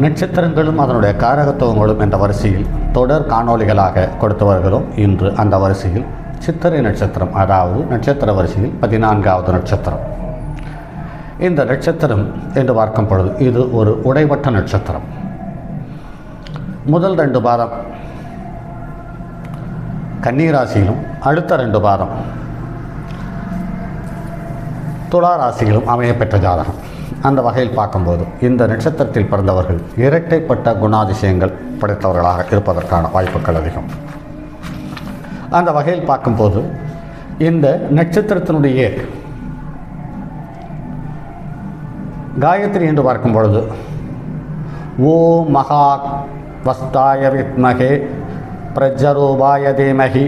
நட்சத்திரங்களும் அதனுடைய காரகத்துவங்களும் என்ற வரிசையில் தொடர் காணொளிகளாக கொடுத்து வருகிறோம் இன்று அந்த வரிசையில் சித்திரை நட்சத்திரம் அதாவது நட்சத்திர வரிசையில் பதினான்காவது நட்சத்திரம். இந்த நட்சத்திரம் என்று பார்க்கும் பொழுது இது ஒரு உடைவட்ட நட்சத்திரம். முதல் ரெண்டு பாதம் கன்னிராசியிலும் அடுத்த ரெண்டு பாதம் துளா ராசியிலும் அமையப்பெற்ற ஜாதகம். அந்த வகையில் பார்க்கும்போது இந்த நட்சத்திரத்தில் பிறந்தவர்கள் இரட்டைப்பட்ட குணாதிசயங்கள் படைத்தவர்களாக இருப்பதற்கான வாய்ப்புகள் அதிகம். அந்த வகையில் பார்க்கும்போது இந்த நட்சத்திரத்தினுடைய காயத்ரி என்று பார்க்கும் பொழுது ஓ மகா வஸ்தாய வித்மகே பிரஜரூபாய தீமகி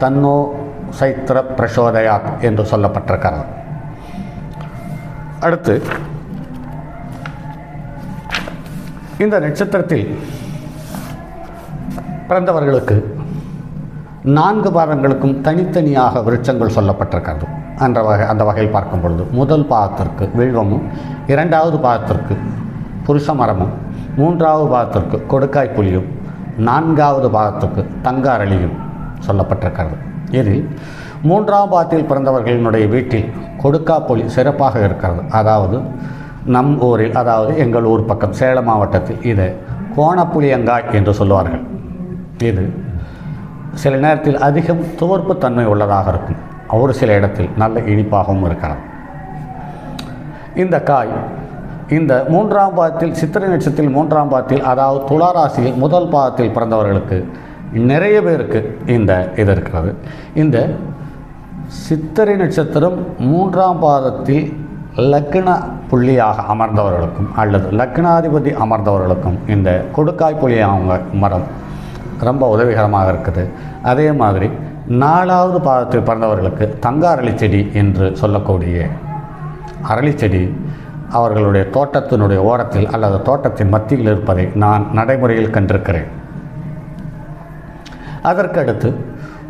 தன்னோ சைத்திர பிரசோதயாத் என்று சொல்லப்பட்டிருக்கிறது. அடுத்து இந்த நட்சத்திரத்தில் பிறந்தவர்களுக்கு நான்கு பாதங்களுக்கும் தனித்தனியாக விருட்சங்கள் சொல்லப்பட்டிருக்கிறது. அந்த வகை அந்த வகையில் பார்க்கும் பொழுது முதல் பாதத்திற்கு வில்வமும் இரண்டாவது பாதத்திற்கு புருஷ மரமும் மூன்றாவது பாதத்திற்கு கொடுக்காய் புலியும் நான்காவது பாதத்துக்கு தங்க அரளியும் சொல்லப்பட்டிருக்கிறது. இதில் மூன்றாம் பாதத்தில் பிறந்தவர்களினுடைய வீட்டில் கொடுக்காப்புலி சிறப்பாக இருக்கிறது. அதாவது நம் ஊரில் அதாவது எங்கள் ஊர் பக்கம் சேலம் மாவட்டத்தில் இது கோணப்புளியங்காய் என்று சொல்லுவார்கள். இது சில நேரத்தில் அதிகம் துவர்ப்பு தன்மை உள்ளதாக இருக்கும். ஒரு சில இடத்தில் நல்ல இனிப்பாகவும் இருக்கிறது இந்த காய் இந்த மூன்றாம் பாதத்தில் சித்திரை நட்சத்திரத்தில் மூன்றாம் பாதத்தில் அதாவது துளாராசியில் முதல் பாதத்தில் பிறந்தவர்களுக்கு நிறைய பேருக்கு இந்த இது இருக்கிறது. இந்த சித்திரை நட்சத்திரம் மூன்றாம் பாதத்தில் லக்ன புள்ளியாக அமர்ந்தவர்களுக்கும் அல்லது லக்னாதிபதி அமர்ந்தவர்களுக்கும் இந்த கொடுக்காய் புள்ளி அவங்க மரம் ரொம்ப உதவிகரமாக இருக்குது. அதே மாதிரி நாலாவது பாதத்தில் பிறந்தவர்களுக்கு தங்க அரளிச்செடி என்று சொல்லக்கூடிய அரளிச்செடி அவர்களுடைய தோட்டத்தினுடைய ஓரத்தில் அல்லது தோட்டத்தின் மத்தியில் இருப்பதை நான் நடைமுறையில் கண்டிருக்கிறேன். அதற்கடுத்து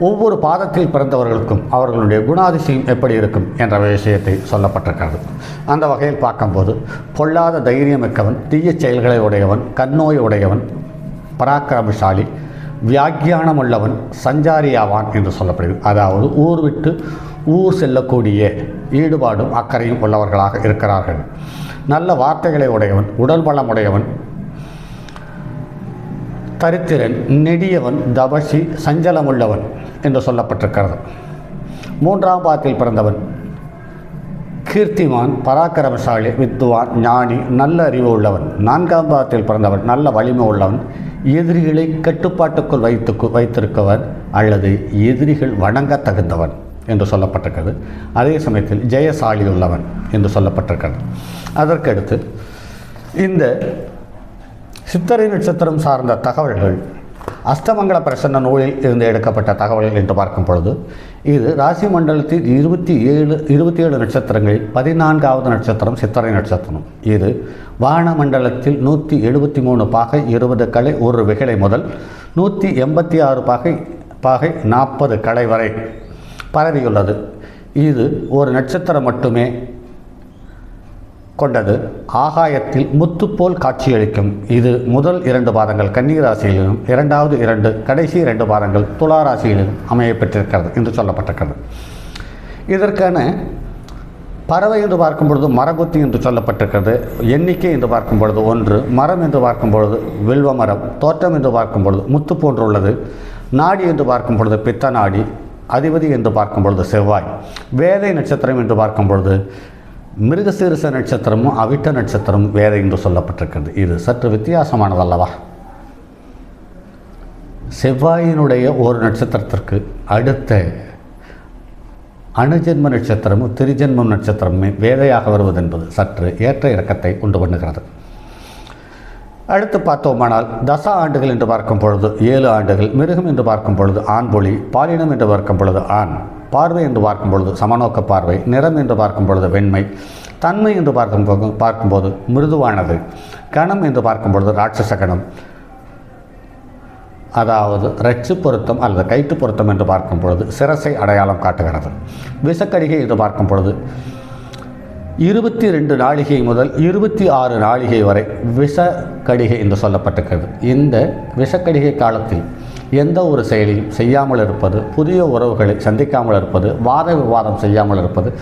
ஒவ்வொரு பாதத்தில் பிறந்தவர்களுக்கும் அவர்களுடைய குணாதிசயம் எப்படி இருக்கும் என்ற விஷயத்தை சொல்லப்பட்டிருக்கிறது. அந்த வகையில் பார்க்கும்போது பொல்லாத தைரியமிக்கவன் தீய செயல்களை உடையவன் கண்ணோய் உடையவன் பராக்கிரமசாலி வியாக்கியானம் உள்ளவன் சஞ்சாரியாவான் என்று சொல்லப்படுகிறது. அதாவது ஊர் விட்டு ஊர் செல்லக்கூடிய ஈடுபாடும் அக்கறையும் உள்ளவர்களாக இருக்கிறார்கள். நல்ல வார்த்தைகளை உடையவன் உடல் பலம் உடையவன் தரித்திரன் நெடியவன் தபசி சஞ்சலமுள்ளவன் என்று சொல்லப்பட்டிருக்கிறது. மூன்றாம் பாகத்தில் பிறந்தவன் கீர்த்திமான் பராக்கிரமசாலி வித்துவான் ஞானி நல்ல அறிவு உள்ளவன். நான்காம் பாகத்தில் பிறந்தவன் நல்ல வலிமை உள்ளவன். எதிரிகளை கட்டுப்பாட்டுக்குள் வைத்து வைத்திருக்கவன் அல்லது எதிரிகள் வணங்க தகுந்தவன் என்று சொல்லப்பட்டிருக்கிறது. அதே சமயத்தில் ஜெயசாலி உள்ளவன் என்று சொல்லப்பட்டிருக்கிறது. அதற்கடுத்து இந்த சித்திரை நட்சத்திரம் சார்ந்த தகவல்கள். அஷ்டமங்கல பிரசன்ன நூலில் இருந்து எடுக்கப்பட்ட தகவல்கள் என்று பார்க்கும் பொழுது இது ராசி மண்டலத்தில் இருபத்தி ஏழு இருபத்தி ஏழு நட்சத்திரங்களில் பதினான்காவது நட்சத்திரம் சித்திரை நட்சத்திரம். இது வான மண்டலத்தில் நூற்றி எழுபத்தி மூணு பாகை இருபது கலை ஒரு விகலை முதல் நூற்றி எண்பத்தி ஆறு பாகை பாகை நாற்பது கலை வரை பரவியுள்ளது. இது ஒரு நட்சத்திரம் மட்டுமே கொண்டது. ஆகாயத்தில் முத்துப்போல் காட்சியளிக்கும். இது முதல் இரண்டு பாதங்கள் கன்னிராசியிலும் இரண்டாவது இரண்டு கடைசி இரண்டு பாதங்கள் துளாராசியிலும் அமையப்பெற்றிருக்கிறது என்று சொல்லப்பட்டிருக்கிறது. இதற்கான பறவை என்று பார்க்கும் பொழுது மரகுத்தி என்று சொல்லப்பட்டிருக்கிறது. எண்ணிக்கை என்று பார்க்கும் பொழுது ஒன்று மரம் என்று பார்க்கும் பொழுது வில்வ மரம் தோற்றம் என்று பார்க்கும் பொழுது முத்து போன்றுள்ளது நாடி என்று பார்க்கும் பொழுது பித்த நாடி அதிபதி என்று பார்க்கும் பொழுது செவ்வாய் வேதை நட்சத்திரம் என்று பார்க்கும் பொழுது மிருகசீரிச நட்சத்திரமும் அவிட்ட நட்சத்திரமும் வேறு என்று சொல்லப்பட்டிருக்கிறது. இது சற்று வித்தியாசமானதல்லவா? செவ்வாயினுடைய ஒரு நட்சத்திரத்திற்கு அடுத்த அணுஜென்ம நட்சத்திரமும் திரிஜென்மம் நட்சத்திரமுமே வேதையாக வருவது என்பது சற்று ஏற்ற இறக்கத்தை உண்டு பண்ணுகிறது. அடுத்து பார்த்தோமானால் தச ஆண்டுகள் என்று பார்க்கும் பொழுது ஏழு ஆண்டுகள் மிருகம் என்று பார்க்கும் பொழுது ஆண்பொழி பாலினம் என்று பார்க்கும் பொழுது ஆண் பார்வை என்று பார்க்கும் பொழுது சமநோக்க பார்வை நிறம் என்று பார்க்கும் பொழுது வெண்மை தன்மை என்று பார்க்கும் பார்க்கும்போது மிருதுவானது கணம் என்று பார்க்கும் பொழுது ராட்சச கணம். அதாவது ரச்சு பொருத்தம் அல்லது கைட்டு பொருத்தம் என்று பார்க்கும் பொழுது சிரசை அடையாளம் காட்டுகிறது. விஷக்கடிகை என்று பார்க்கும் பொழுது இருபத்தி ரெண்டு நாளிகை முதல் இருபத்தி ஆறு நாளிகை வரை விஷக்கடிகை என்று சொல்லப்பட்டிருக்கிறது. இந்த விஷக்கடிகை காலத்தில் எந்த ஒரு செயலையும் செய்யாமல் இருப்பது புதிய உறவுகளை சந்திக்காமல் இருப்பது வாத விவாதம் செய்யாமல் இருப்பது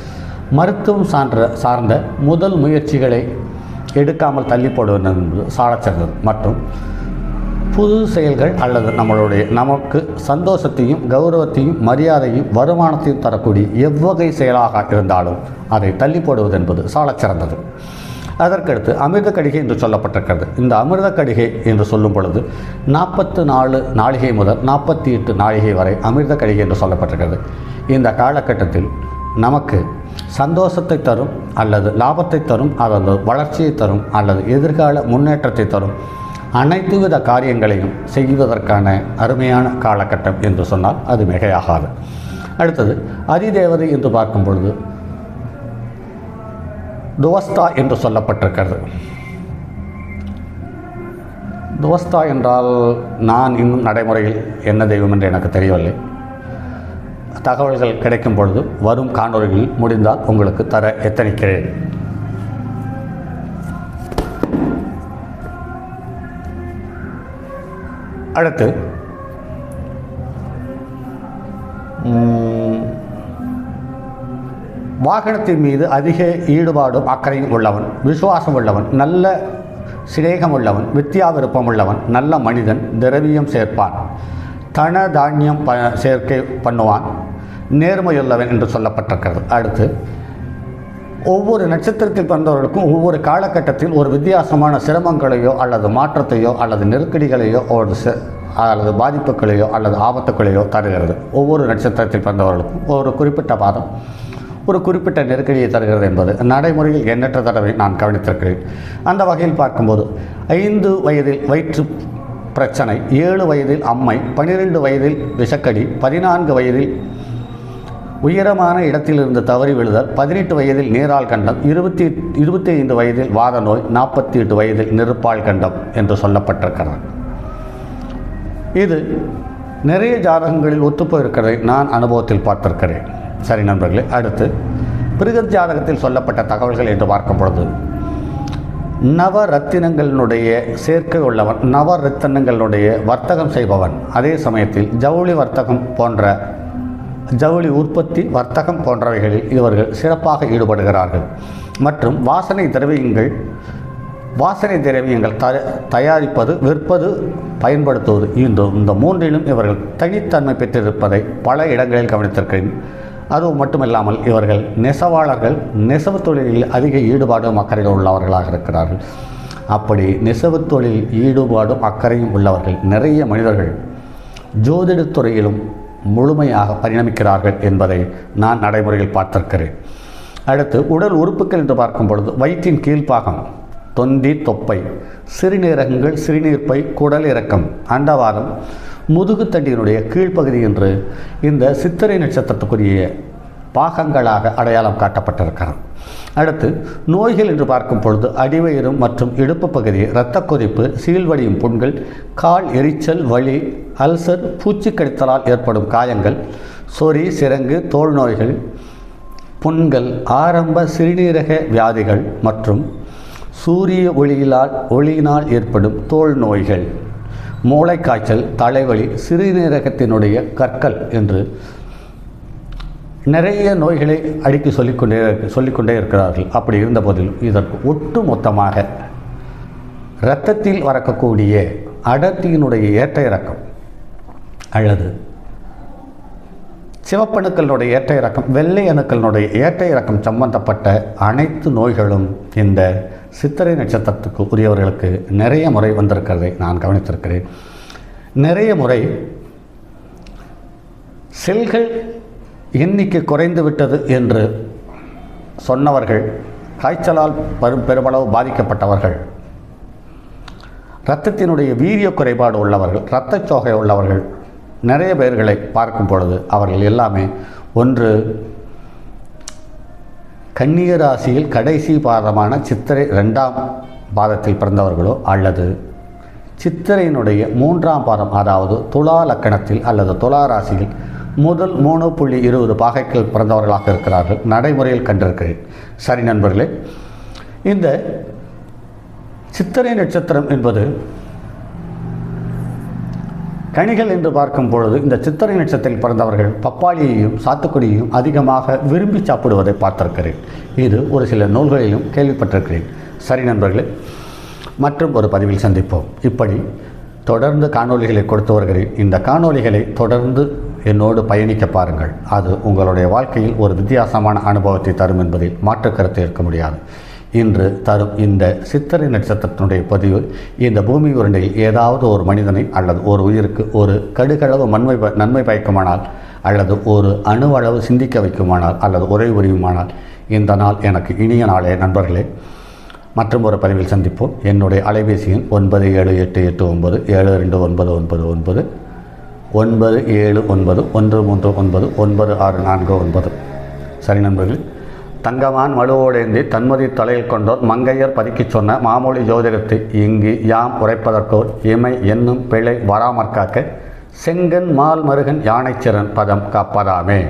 மருத்துவம் சான்ற சார்ந்த முதல் முயற்சிகளை எடுக்காமல் தள்ளி போடுவது என்பது சாலச்சிறந்தது. மற்றும் புது செயல்கள் அல்லது நம்மளுடைய நமக்கு சந்தோஷத்தையும் கௌரவத்தையும் மரியாதையும் வருமானத்தையும் தரக்கூடிய எவ்வகை செயலாக இருந்தாலும் அதை தள்ளி போடுவது என்பது சாலச்சிறந்தது. அதற்கடுத்து அமிர்த கடிகை என்று சொல்லப்பட்டிருக்கிறது. இந்த அமிர்த கடிகை என்று சொல்லும் பொழுது நாற்பத்து நாலு நாளிகை முதல் நாற்பத்தி எட்டு நாளிகை வரை அமிர்த கடிகை என்று சொல்லப்பட்டிருக்கிறது. இந்த காலகட்டத்தில் நமக்கு சந்தோஷத்தை தரும் அல்லது லாபத்தை தரும் அல்லது வளர்ச்சியை தரும் அல்லது எதிர்கால முன்னேற்றத்தை தரும் அனைத்து வித காரியங்களையும் செய்வதற்கான அருமையான காலகட்டம் என்று சொன்னால் அது மிகையாகாது. அடுத்தது அதிதேவதை என்று பார்க்கும் பொழுது துவஸ்தா என்று சொல்லப்பட்டிருக்கிறது. துவஸ்தா என்றால் நான் இன்னும் நடைமுறையில் என்ன தெய்வம் என்று எனக்கு தெரியவில்லை. தகவல்கள் கிடைக்கும் பொழுது வரும் காணொலிகளில் முடிந்தால் உங்களுக்கு தர எத்தனிக்கிறேன். அடுத்து வாகனத்தின் மீது அதிக ஈடுபாடும் அக்கறையும் உள்ளவன் விசுவாசம் உள்ளவன் நல்ல சிநேகம் உள்ளவன் வித்யா விருப்பம் உள்ளவன் நல்ல மனிதன் திரவியம் சேர்ப்பான் தன தானியம் ப சேர்க்கை பண்ணுவான் நேர்மையுள்ளவன் என்று சொல்லப்பட்டிருக்கிறது. அடுத்து ஒவ்வொரு நட்சத்திரத்தில் பிறந்தவர்களுக்கும் ஒவ்வொரு காலகட்டத்தில் ஒரு வித்தியாசமான சிரமங்களையோ அல்லது மாற்றத்தையோ அல்லது நெருக்கடிகளையோ ஒரு ச- அல்லது பாதிப்புகளையோ அல்லது ஆபத்துகளையோ தருகிறது. ஒவ்வொரு நட்சத்திரத்தில் பிறந்தவர்களுக்கும் ஒரு குறிப்பிட்ட பாதம் ஒரு குறிப்பிட்ட நெருக்கடியை தருகிறது என்பது நடைமுறையில் எண்ணற்ற தடவை நான் கவனித்திருக்கிறேன். அந்த வகையில் பார்க்கும்போது ஐந்து வயதில் வயிற்று பிரச்சனை ஏழு வயதில் அம்மை பன்னிரெண்டு வயதில் விஷக்கடி பதினான்கு வயதில் உயரமான இடத்திலிருந்து தவறி விழுதல் பதினெட்டு வயதில் நீரால் கண்டம் இருபத்தி இருபத்தி ஐந்து வயதில் வாத நோய் நாற்பத்தி எட்டு வயதில் நெருப்பால் கண்டம் என்று சொல்லப்பட்டிருக்கிறது இது நிறைய ஜாதகங்களில் ஒத்துப்போயிருக்கிறதை நான் அனுபவத்தில் பார்த்திருக்கிறேன். சரி நண்பர்களே அடுத்து பிருகத் ஜாதகத்தில் சொல்லப்பட்ட தகவல்கள் என்று பார்க்கும் பொழுது நவ ரத்தினங்களினுடைய சேர்க்கை உள்ளவன் நவ ரத்தினங்களினுடைய வர்த்தகம் செய்பவன் அதே சமயத்தில் ஜவுளி வர்த்தகம் போன்ற ஜவுளி உற்பத்தி வர்த்தகம் போன்றவைகளில் இவர்கள் சிறப்பாக ஈடுபடுகிறார்கள். மற்றும் வாசனை திரவியங்கள் வாசனை திரவியங்கள் த தயாரிப்பது விற்பது பயன்படுத்துவது இந்த இந்த மூன்றிலும் இவர்கள் தனித்தன்மை பெற்றிருப்பதை பல இடங்களில் கவனித்திருக்கிறேன். அதுவும் மட்டுமில்லாமல் இவர்கள் நெசவாளர்கள் நெசவு தொழிலில் அதிக ஈடுபாடும் அக்கறையும் உள்ளவர்களாக இருக்கிறார்கள். அப்படி நெசவு தொழில் ஈடுபாடும் அக்கறையும் உள்ளவர்கள் நிறைய மனிதர்கள். ஜோதிடத் துறையிலும் முழுமையாக பரிணமிக்கிறார்கள் என்பதை நான் நடைமுறையில் பார்த்திருக்கிறேன். அடுத்து உடல் உறுப்புகள் என்று பார்க்கும் பொழுது வயிற்றின் கீழ்ப்பாகம் தொந்தி தொப்பை சிறுநீரகங்கள் சிறுநீர்ப்பை குடல் இறக்கம் அண்டவாதம் முதுகுத்தண்டியினுடைய கீழ்ப்பகுதி என்று இந்த சித்திரை நட்சத்திரத்துக்குரிய பாகங்களாக அடையாளம் காட்டப்பட்டிருக்கிறது. அடுத்து நோய்கள் என்று பார்க்கும் பொழுது அடிவயிறும் மற்றும் இடுப்பு பகுதி இரத்த கொதிப்பு சீழ்வடியும் புண்கள் கால் எரிச்சல் வலி அல்சர் பூச்சி கடித்தலால் ஏற்படும் காயங்கள் சொறி சிரங்கு தோல் நோய்கள் புண்கள் ஆரம்ப சிறுநீரக வியாதிகள் மற்றும் சூரிய ஒளியிலால் ஒளியினால் ஏற்படும் தோல் நோய்கள் மூளைக்காய்ச்சல் தலைவலி சிறுநீரகத்தினுடைய கற்கள் என்று நிறைய நோய்களை அடுக்கி சொல்லிக்கொண்டே சொல்லிக்கொண்டே இருக்கிறார்கள். அப்படி இருந்த போதிலும் இதற்கு ஒட்டு மொத்தமாக இரத்தத்தில் வரக்கூடிய அடர்த்தியினுடைய ஏற்ற இறக்கம் அல்லது சிவப்பணுக்களினுடைய ஏற்ற இறக்கம் வெள்ளை அணுக்களினுடைய ஏற்ற இறக்கம் சம்பந்தப்பட்ட அனைத்து நோய்களும் இந்த சித்திரை நட்சத்திரத்துக்கு உரியவர்களுக்கு நிறைய முறை வந்திருக்கிறதை நான் கவனித்திருக்கிறேன். நிறைய முறை செல்கள் எண்ணிக்கை குறைந்து விட்டது என்று சொன்னவர்கள் காய்ச்சலால் பெரும் பெருமளவு பாதிக்கப்பட்டவர்கள் இரத்தத்தினுடைய வீரிய குறைபாடு உள்ளவர்கள் இரத்தச்சோகை உள்ளவர்கள் நிறைய பேர்களை பார்க்கும் பொழுது அவர்கள் எல்லாமே ஒன்று கன்னிய ராசியில் கடைசி பாதமான சித்திரை ரெண்டாம் பாதத்தில் பிறந்தவர்களோ அல்லது சித்திரையினுடைய மூன்றாம் பாதம் அதாவது துலா லக்கணத்தில் அல்லது துலா ராசியில் முதல் மூணு புள்ளி இருபது பாகைகள் பிறந்தவர்களாக இருக்கிறார்கள். நடைமுறையில் கண்டிருக்கிறேன். சரி நண்பர்களே இந்த சித்திரை நட்சத்திரம் என்பது கனிகள் என்று பார்க்கும் பொழுது இந்த சித்திரை நட்சத்திரத்தில் பிறந்தவர்கள் பப்பாளியையும் சாத்துக்குடியையும் அதிகமாக விரும்பி சாப்பிடுவதை பார்த்திருக்கிறேன். இது ஒரு சில நூல்களிலும் கேள்விப்பட்டிருக்கிறேன். சரி நண்பர்களே மற்றும் ஒரு பதிவில் சந்திப்போம். இப்படி தொடர்ந்து காணொளிகளை கொடுத்து வருகிறேன். இந்த காணொளிகளை தொடர்ந்து என்னோடு பயணிக்க பாருங்கள். அது உங்களுடைய வாழ்க்கையில் ஒரு வித்தியாசமான அனுபவத்தை தரும் என்பதில் மாற்று கருத்து இருக்க முடியாது. இன்று தரும் இந்த சித்திரை நட்சத்திரத்தினுடைய பதிவு இந்த பூமி உருண்டையில் ஏதாவது ஒரு மனிதனை அல்லது ஒரு உயிருக்கு ஒரு கடுகளவு நன்மை ப- நன்மை பயக்குமானால் அல்லது ஒரு அணுவளவு சிந்திக்க வைக்குமானால் அல்லது உரை உரியுமானால் இந்த நாள் எனக்கு இனிய நாளே நண்பர்களே. மற்றும் ஒரு பதிவில் சந்திப்போம். என்னுடைய அலைபேசி எண் ஒன்பது ஏழு எட்டு எட்டு ஒன்பது ஏழு ரெண்டு ஒன்பது ஒன்பது ஒன்பது. ஒன்பது ஏழு ஒன்பது ஒன்று மூன்று ஒன்பது ஒன்பது ஆறு நான்கு ஒன்பது. சரி நண்பர்கள் தங்கமான் வலுவோடேந்தி தன்மதி தலையில் கொண்டோர் மங்கையர் பதுக்கிச் சொன்ன மாமூலி ஜோதிடத்தை இங்கு யாம் உரைப்பதற்கோர் இமை என்னும் பிழை வராமற்காக்க செங்கன் மால் மருகன் யானைச்சிறன் பதம் காப்பதாமே.